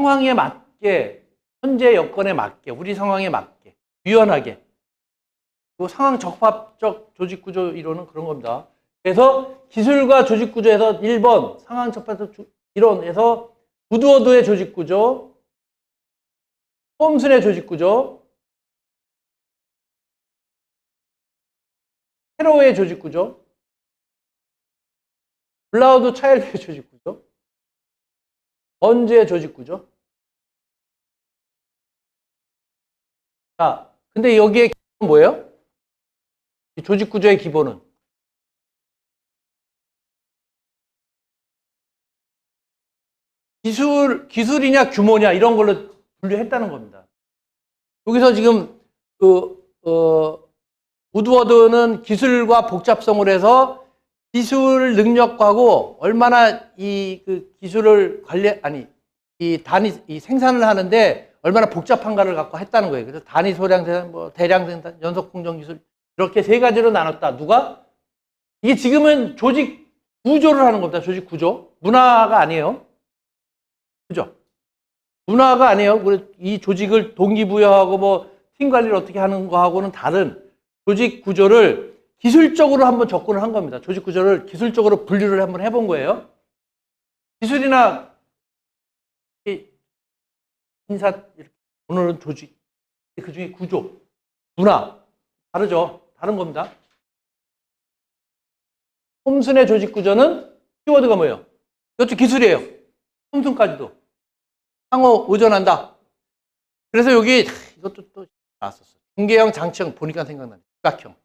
상황에 맞게 현재 여건에 맞게 우리 상황에 맞게 유연하게 그 상황 적합적 조직 구조 이론은 그런 겁니다. 그래서 기술과 조직 구조에서 1번 상황 적합적 주- 이론에서 우드워드의 조직 구조, 홈슨의 조직 구조, 헤로의 조직 구조, 블라우드 차일드의 조직 구조, 번즈의 조직 구조. 자, 근데 여기에 기본은 뭐예요? 이 조직 구조의 기본은 기술 기술이냐 규모냐 이런 걸로 분류했다는 겁니다. 여기서 지금 그 어, 우드워드는 기술과 복잡성을 해서 기술 능력하고 얼마나 이 그 기술을 관리 아니 이 단위 이 생산을 하는데 얼마나 복잡한가를 갖고 했다는 거예요. 그래서 단위 소량 생산, 뭐 대량 생산, 연속 공정 기술 이렇게 세 가지로 나눴다. 누가 이게 지금은 조직 구조를 하는 겁니다. 조직 구조 문화가 아니에요. 그죠? 문화가 아니에요. 이 조직을 동기부여하고 뭐 팀 관리를 어떻게 하는 거하고는 다른 조직 구조를 기술적으로 한번 접근을 한 겁니다. 조직 구조를 기술적으로 분류를 한번 해본 거예요. 기술이나 이 인사 오늘은 조직 그 중에 구조 문화 다르죠. 다른 겁니다. 홈슨의 조직 구조는 키워드가 뭐예요? 이것도 기술이에요. 홈슨까지도 상호 의존한다. 그래서 여기 이것도 또 나왔었어. 중계형 장치형 보니까 생각나네. 지박형.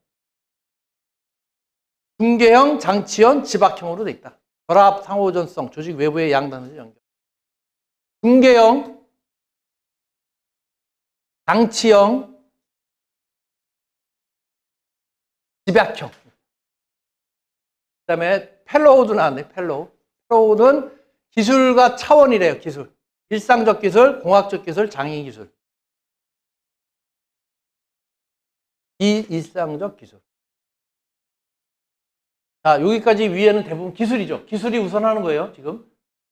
중계형 장치형 지박형으로 돼 있다. 결합 상호 의존성 조직 외부의 양단을 연결. 중계형 장치형 집약형. 그 다음에 펠로우도 나왔네. 펠로우. 펠로우는 기술과 차원이래요. 기술. 일상적 기술, 공학적 기술, 장애 기술. 이 일상적 기술. 자, 여기까지 위에는 대부분 기술이죠. 기술이 우선하는 거예요, 지금.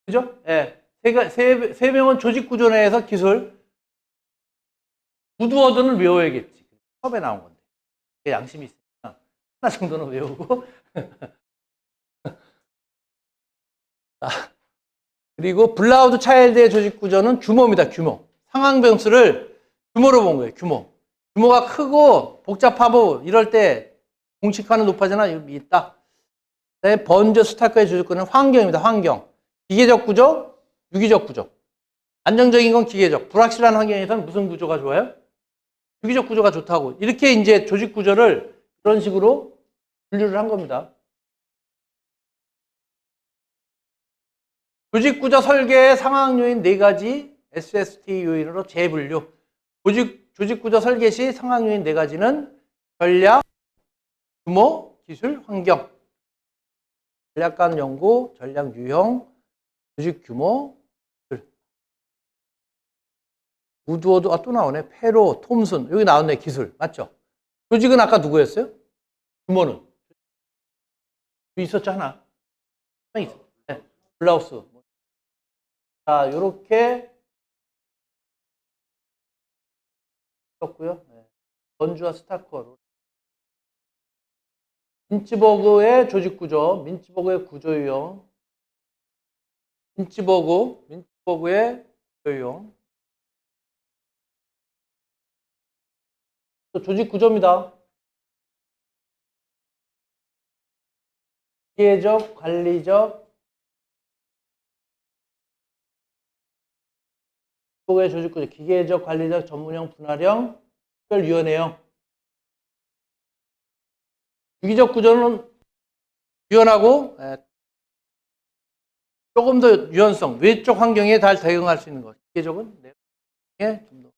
그죠? 예. 세, 가- 세, 세 명은 조직 구조 내에서 기술. 우드워드는 외워야겠지. 처음에 나온 건데. 양심이 있으니까. 하나 정도는 외우고. 자, 그리고 블라우드 차일드의 조직 구조는 규모입니다, 규모. 상황 변수를 규모로 본 거예요, 규모. 규모가 크고 복잡하고 이럴 때 공식화는 높아지나 있다. 그다음에 번즈 스타크의 조직구는 환경입니다. 환경. 기계적 구조, 유기적 구조. 안정적인 건 기계적. 불확실한 환경에서는 무슨 구조가 좋아요? 유기적 구조가 좋다고. 이렇게 이제 조직 구조를 그런 식으로 분류를 한 겁니다. 조직 구조 설계의 상황 요인 네 가지 SST 요인으로 재분류. 조직, 조직 구조 설계 시 상황 요인 네 가지는 전략, 규모, 기술, 환경. 전략 간 연구, 전략 유형, 조직 규모. 우드워드, 아, 또 나오네. 페로, 톰슨. 여기 나왔네. 기술. 맞죠? 조직은 아까 누구였어요? 규모는? 하나 있어. 네. 블라우스. 자, 요렇게 썼고요. 네. 번주와 스타커로. 민츠버그의 조직 구조, 민츠버그의 구조 유형, 민츠버그, 민츠버그의 구조 유형. 또 조직 구조입니다. 기계적, 관리적, 민츠버그의 조직 구조, 기계적, 관리적, 전문형, 분할형, 특별위원회형. 유기적 구조는 유연하고 에, 조금 더 유연성, 외적 환경에 잘 대응할 수 있는 것. 기계적은 내에 좀 더.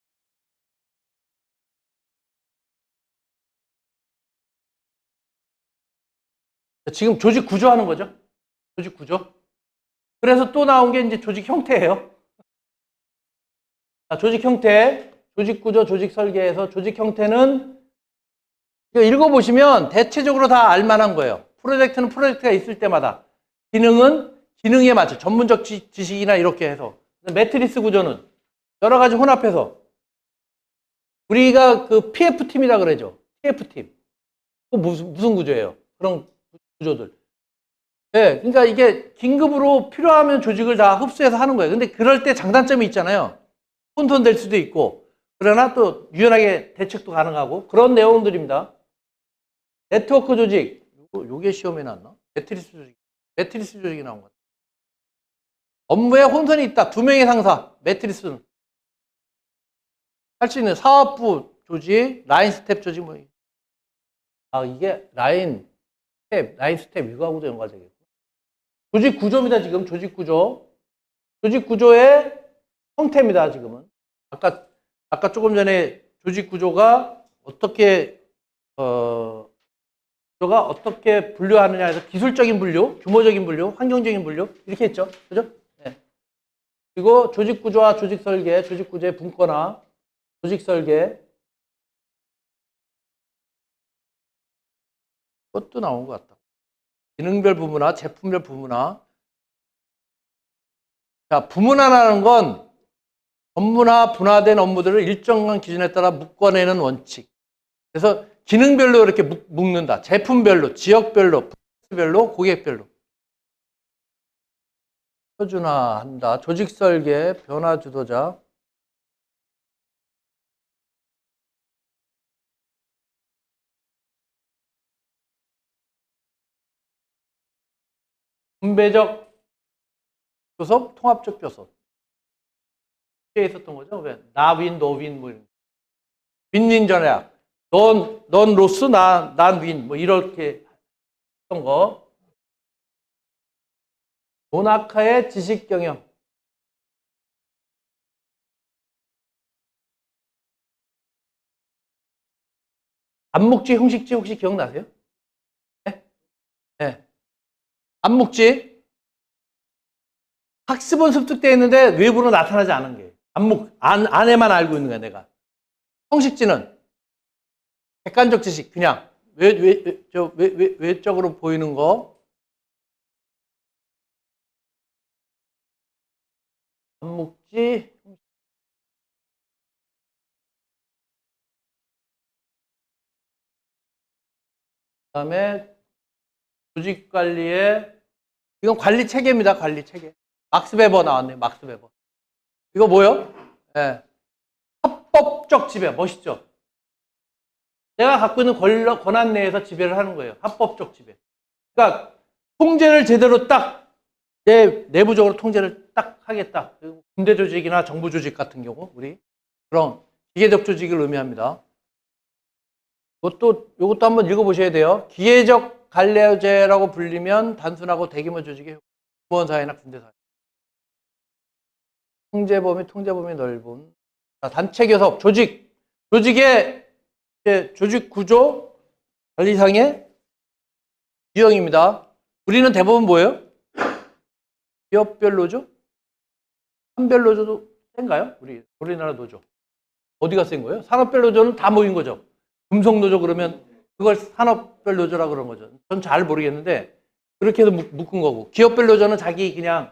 지금 조직 구조 하는 거죠. 조직 구조. 그래서 또 나온 게 이제 조직 형태예요. 자, 조직 형태, 조직 구조, 조직 설계에서 조직 형태는 읽어보시면 대체적으로 다 알만한 거예요. 프로젝트는 프로젝트가 있을 때마다 기능은 기능에 맞춰 전문적 지, 식이나 이렇게 해서 매트리스 구조는 여러 가지 혼합해서 우리가 그 PF팀이라 그러죠. TF팀. 그 무슨, 무슨 구조예요? 그런 구조들. 네, 그러니까 이게 긴급으로 필요하면 조직을 다 흡수해서 하는 거예요. 근데 그럴 때 장단점이 있잖아요. 혼돈될 수도 있고, 그러나 또 유연하게 대책도 가능하고 그런 내용들입니다. 네트워크 조직, 요거- 요게 시험에 나왔나? 매트리스 조직, 매트리스 조직이 나온 것 같아요. 업무에 혼선이 있다. 두 명의 상사, 매트리스는 할 수 있는 사업부 조직, 라인 스텝 조직 뭐. 아 이게 라인 스텝, 라인 스텝 이거하고도 연관 되겠고. 조직 구조입니다 지금 조직 구조. 조직 구조의 형태입니다 지금은. 아까 아까 조금 전에 조직 구조가 어떻게 어 구조가 어떻게 분류하느냐 해서 기술적인 분류, 규모적인 분류, 환경적인 분류 이렇게 했죠. 그죠? 네. 그리고 조직 구조와 조직 설계, 조직 구조의 분권화, 조직 설계 그것도 나온 것 같다. 기능별 부문화, 제품별 부문화. 자, 부문화라는 건 업무나 분화된 업무들을 일정한 기준에 따라 묶어내는 원칙. 그래서 기능별로 이렇게 묶- 묶는다. 제품별로, 지역별로, 별로, 고객별로. 표준화한다. 조직 설계, 변화 주도자. 분배적 교섭, 통합적 교섭. 에 있었던 거죠. 왜? 나 윈, 너 윈, 뭐 이런. 윈윈 전략. 넌, 넌 로스, 나, 난 윈. 뭐 이렇게 했던 거. 모나카의 지식 경영. 안목지, 형식지 혹시 기억나세요? 네? 네. 안목지. 학습은 습득되어 있는데 외부로 나타나지 않은 게. 안목, 안, 안에만 알고 있는 거야, 내가. 형식지는 객관적 지식, 그냥 외, 외, 외, 저, 외, 외, 외적으로 보이는 거. 안목지. 그 다음에 조직 관리의 이건 관리 체계입니다. 관리 체계. 막스 베버 나왔네요. 막스 베버. 이거 뭐요? 예. 합법적 지배. 멋있죠? 내가 갖고 있는 권- 권한 내에서 지배를 하는 거예요. 합법적 지배. 그러니까 통제를 제대로 딱 내 내부적으로 통제를 딱 하겠다. 군대 조직이나 정부 조직 같은 경우 우리 그런 기계적 조직을 의미합니다. 이것도 이것도 한번 읽어보셔야 돼요. 기계적 관례제라고 불리면 단순하고 대규모 조직의 공무원 사회나 군대 사회. 통제 범위, 통제 범위 넓음. 자, 단체 교섭, 조직, 조직의 조직 구조 관리상의 유형입니다. 우리는 대부분 뭐예요? 기업별 노조? 산별 노조도 센가요? 우리 우리나라 노조 어디가 센 거예요? 산업별 노조는 다 모인 거죠. 금속 노조 그러면 그걸 산업별 노조라 그런 거죠. 전 잘 모르겠는데 그렇게 해서 묶- 묶은 거고 기업별 노조는 자기 그냥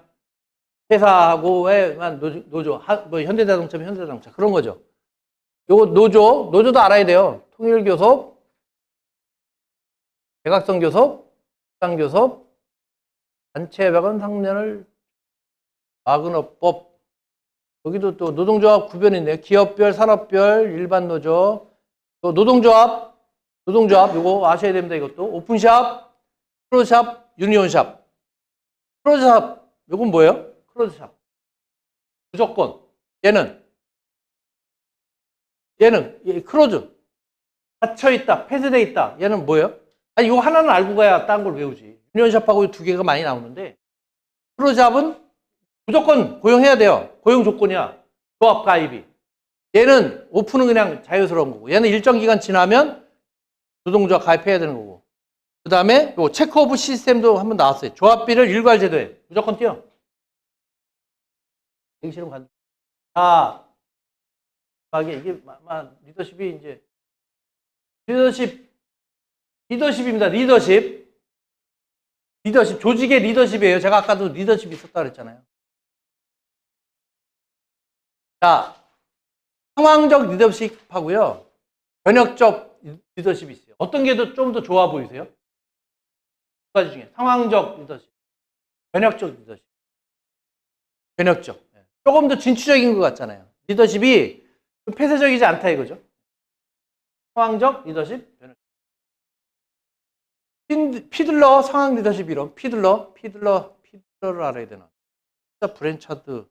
회사하고에만 노조, 노조 하- 뭐 현대자동차면 현대자동차 그런 거죠. 요거 노조 노조도 알아야 돼요. 통일교섭, 대각선교섭, 상교섭, 단체백은 상면을 막은 업법 여기도 또 노동조합 구별이 있네요. 기업별, 산업별, 일반 노조, 또 노동조합, 노동조합 이거 아셔야 됩니다. 이것도 오픈샵, 크로즈샵, 유니온샵. 크로즈샵 이건 뭐예요? 크로즈샵 무조건 얘는 얘는 이 크로즈 닫혀 있다, 폐쇄돼 있다. 얘는 뭐예요? 아니 이거 하나는 알고 가야 딴걸 외우지. 유니온샵하고 두 개가 많이 나오는데 크로즈샵은 무조건 고용해야 돼요. 고용 조건이야. 조합 가입이. 얘는 오픈은 그냥 자유스러운 거고 얘는 일정 기간 지나면 노동조합 가입해야 되는 거고 그 다음에 요 체크 오브 시스템도 한번 나왔어요. 조합비를 일괄 제도에 무조건. 되기 싫으면 간. 자, 막에 이게 마- 마- 리더십이 이제 리더십 리더십입니다. 리더십. 리더십 조직의 리더십이에요. 제가 아까도 리더십이 있었다 그랬잖아요. 자, 상황적 리더십하고요. 변혁적 리더십이 있어요. 어떤 게좀더 좋아 보이세요? 두 가지 중에 상황적 리더십, 변혁적 리더십. 변혁적. 예. 조금 더 진취적인 것 같잖아요. 리더십이 좀 폐쇄적이지 않다 이거죠. 상황적 리더십. 핀- 피들러 상황 리더십 이론, 피들러, 피들러, 피들러를 알아야 되나? 진짜 브랜차드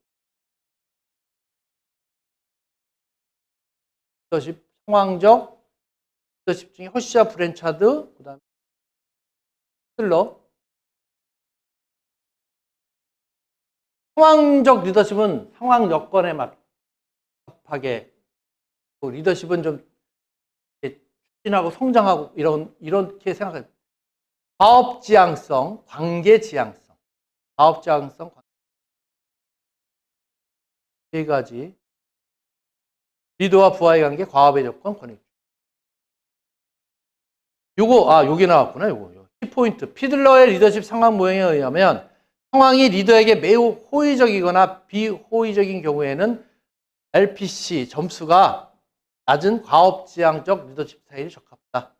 리더십, 상황적 리더십 중에 허시아 브랜차드, 그다음 피들러. 상황적 리더십은 상황 여건에 맞하게 또 리더십은 좀 추진하고 성장하고 이런 이렇게 생각해요. 사업 지향성, 관계 지향성, 사업 지향성 세 가지 리더와 부하의 관계, 과업의 조건, 권익. 요거 아 여기 나왔구나 요거 키포인트 피들러의 리더십 상황 모형에 의하면 상황이 리더에게 매우 호의적이거나 비호의적인 경우에는 LPC 점수가 낮은 과업지향적 리더십 스타일이 적합하다.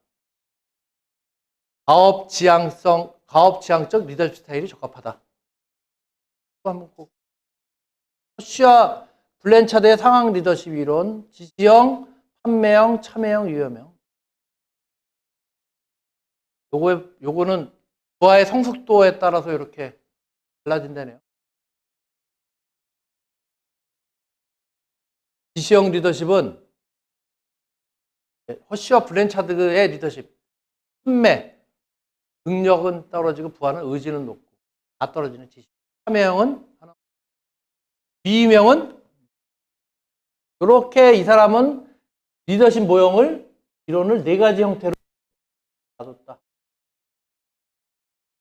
과업지향성, 과업지향적 리더십 스타일이 적합하다. 또 한번 꼭. 허쉬와 블렌차드의 상황 리더십 이론, 지지형, 판매형, 참여형, 유효형. 요거, 요거는 부하의 성숙도에 따라서 이렇게 달라진다네요. 지시형 리더십은 허쉬와 블렌차드의 리더십, 판매, 능력은 떨어지고 부하는 의지는 높고 다 떨어지는 지시. 참여형은 하나. 비임형은 이렇게 이 사람은 리더십 모형을 이론을 네 가지 형태로 가졌다.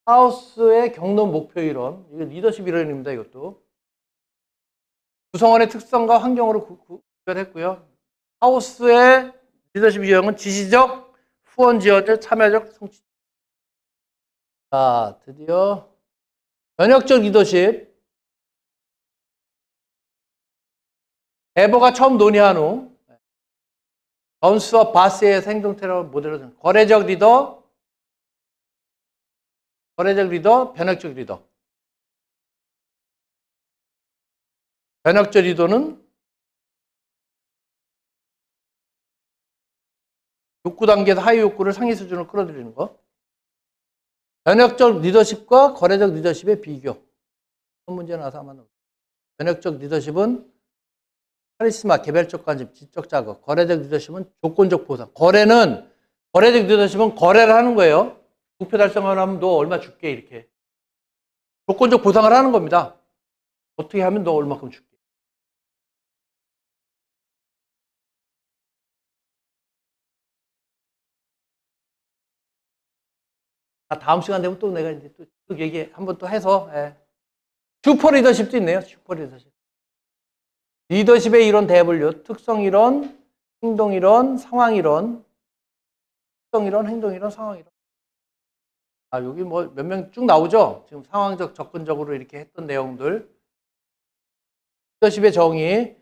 하우스의 경론 목표 이론, 이거 리더십 이론입니다. 이것도 구성원의 특성과 환경으로 구별했고요. 하우스의 리더십 유형은 지시적, 후원 지원적, 참여적, 성취. 자, 드디어 면역적 리더십. 에버가 처음 논의한 후 전수와 바스의 행동 테러 모델로 된 거래적 리더, 거래적 리더, 변혁적 리더. 변혁적 리더는 욕구 단계에서 하위 욕구를 상위 수준으로 끌어들이는 거. 변혁적 리더십과 거래적 리더십의 비교. 이런 문제 나와서 한번 변혁적 리더십은 카리스마, 개별적 관심, 지적 자극. 거래적 리더십은 조건적 보상. 거래는 거래적 리더십은 거래를 하는 거예요. 목표 달성을 하면 너 얼마 줄게 이렇게. 조건적 보상을 하는 겁니다. 어떻게 하면 너 얼마큼 줄게. 다음 시간 되면 또 내가 이제 또, 또 얘기 한번 또 해서 예. 슈퍼 리더십도 있네요. 슈퍼 리더십. 리더십의 이론 대분류, 특성 이론, 행동 이론, 상황 이론, 특성 이론, 행동 이론, 상황 이론. 아, 여기 뭐 몇 명 쭉 나오죠? 지금 상황적, 접근적으로 이렇게 했던 내용들. 리더십의 정의.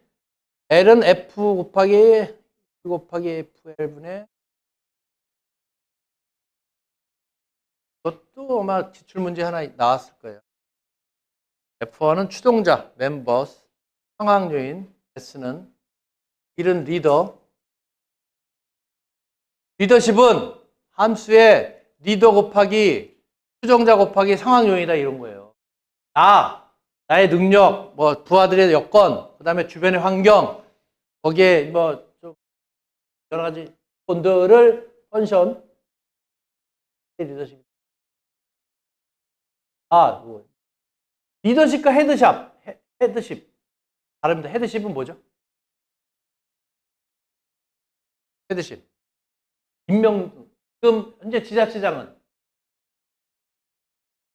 L은 F 곱하기 F 곱하기 FL분의 아마 기출 문제 하나 나왔을 거예요. F1은 추동자, 멤버스, 상황 요인, S는 일은 리더. 리더십은 함수의 리더 곱하기 추정자 곱하기 상황 요인이다 이런 거예요. 나, 나의 능력, 뭐 부하들의 여건, 그다음에 주변의 환경, 거기에 뭐좀 여러 가지 본들을 펀션 리더십. 아, 뭐 리더십과 헤드샵, 헤- 헤드십 다릅니다. 헤드십은 뭐죠? 헤드십. 임명, 지금 현재 지자체장은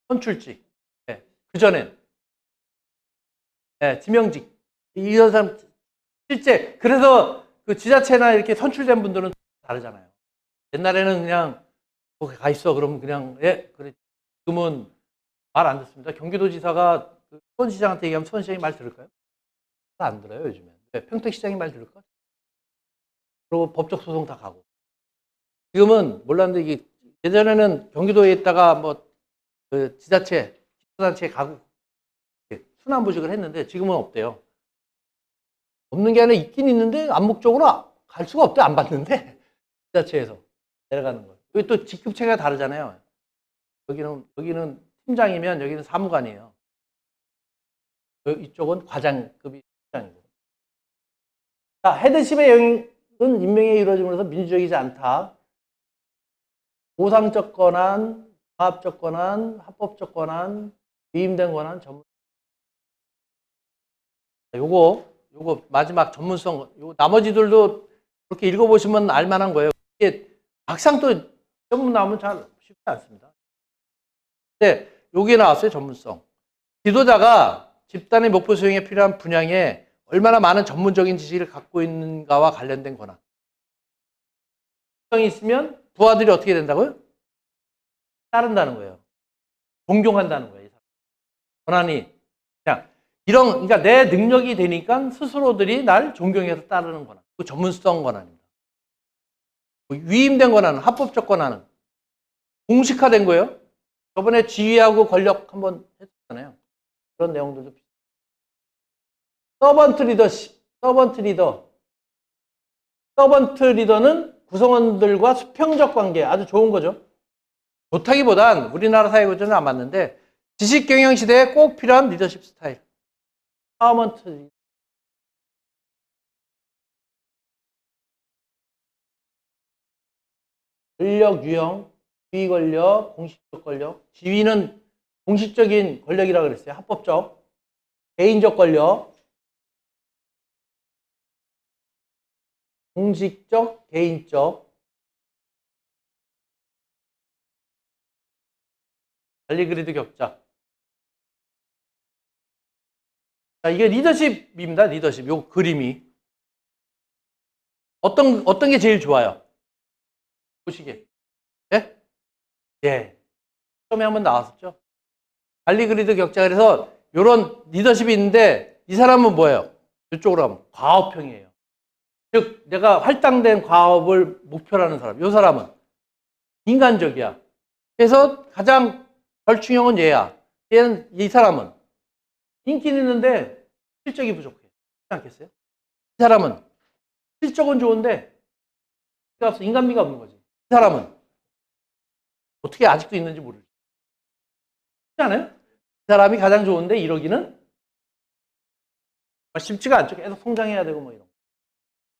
선출직. 그 전엔 네, 지명직. 이런 사람 실제 그래서 그 지자체나 이렇게 선출된 분들은 다르잖아요. 옛날에는 그냥 거기 가 있어 그러면 그냥 예 그래 지금은 말 안 듣습니다. 경기도지사가 그 수원시장한테 얘기하면 수원시장이 말 들을까요? 잘 안 들어요 요즘에. 네, 평택시장이 말 들을까? 그리고 법적 소송 다 가고. 지금은 몰랐는데 이게 예전에는 경기도에 있다가 뭐 그 지자체, 기초단체에 가고 이렇게 순환부직을 했는데 지금은 없대요. 없는 게 아니라 있긴 있는데 암묵적으로 갈 수가 없대 안 받는데 지자체에서 내려가는 거. 여기 또 직급체가 다르잖아요. 여기는 여기는 팀장이면 여기는 사무관이에요. 여- 이쪽은 과장급이 팀장이고. 자, 헤드십의 영역은 임명에 이루어짐으로써 민주적이지 않다. 보상적 권한, 강압적 권한, 합법적 권한, 위임된 권한, 전문. 자, 요거, 요거 마지막 전문성, 요 나머지들도 그렇게 읽어보시면 알만한 거예요. 이게 막상 또 전문 나오면 잘 쉽지 않습니다. 근데 여기에 나왔어요, 전문성. 지도자가 집단의 목표 수행에 필요한 분야에 얼마나 많은 전문적인 지식을 갖고 있는가와 관련된 권한. 성이 있으면 부하들이 어떻게 된다고요? 따른다는 거예요. 존경한다는 거예요. 권한이 그냥 이런 그러니까 내 능력이 되니까 스스로들이 날 존경해서 따르는 권한. 그 전문성 권한입니다. 위임된 권한은 합법적 권한은 공식화된 거예요. 저번에 지위하고 권력 한번 했잖아요. 그런 내용들도. 서번트 리더십, 서번트 리더. 서번트 리더는 구성원들과 수평적 관계 아주 좋은 거죠. 좋다기보단 우리나라 사회 구조는 안 맞는데 지식 경영 시대에 꼭 필요한 리더십 스타일. 서번트 리더. 권력 유형, 지위 권력, 공식적 권력. 지위는 공식적인 권력이라 그랬어요. 합법적. 개인적 권력. 공식적, 개인적. 관리그리드 격자. 자, 이게 리더십입니다. 리더십. 요 그림이. 어떤, 어떤 게 제일 좋아요? 보시게. 예? 예. 처음에 한번 나왔었죠. 관리 그리드 격자 그래서 이런 리더십이 있는데 이 사람은 뭐예요? 이쪽으로 하면 과업형이에요. 즉 내가 할당된 과업을 목표로 하는 사람. 이 사람은 인간적이야. 그래서 가장 절충형은 얘야. 얘는 이 사람은 인기는 있는데 실적이 부족해. 그렇지 않겠어요? 이 사람은 실적은 좋은데 인간미가 없는 거지. 이 사람은 어떻게 아직도 있는지 모르죠. 않아요? 이 사람이 가장 좋은데 이러기는 쉽지가 않죠. 계속 성장해야 되고 뭐 이런 거.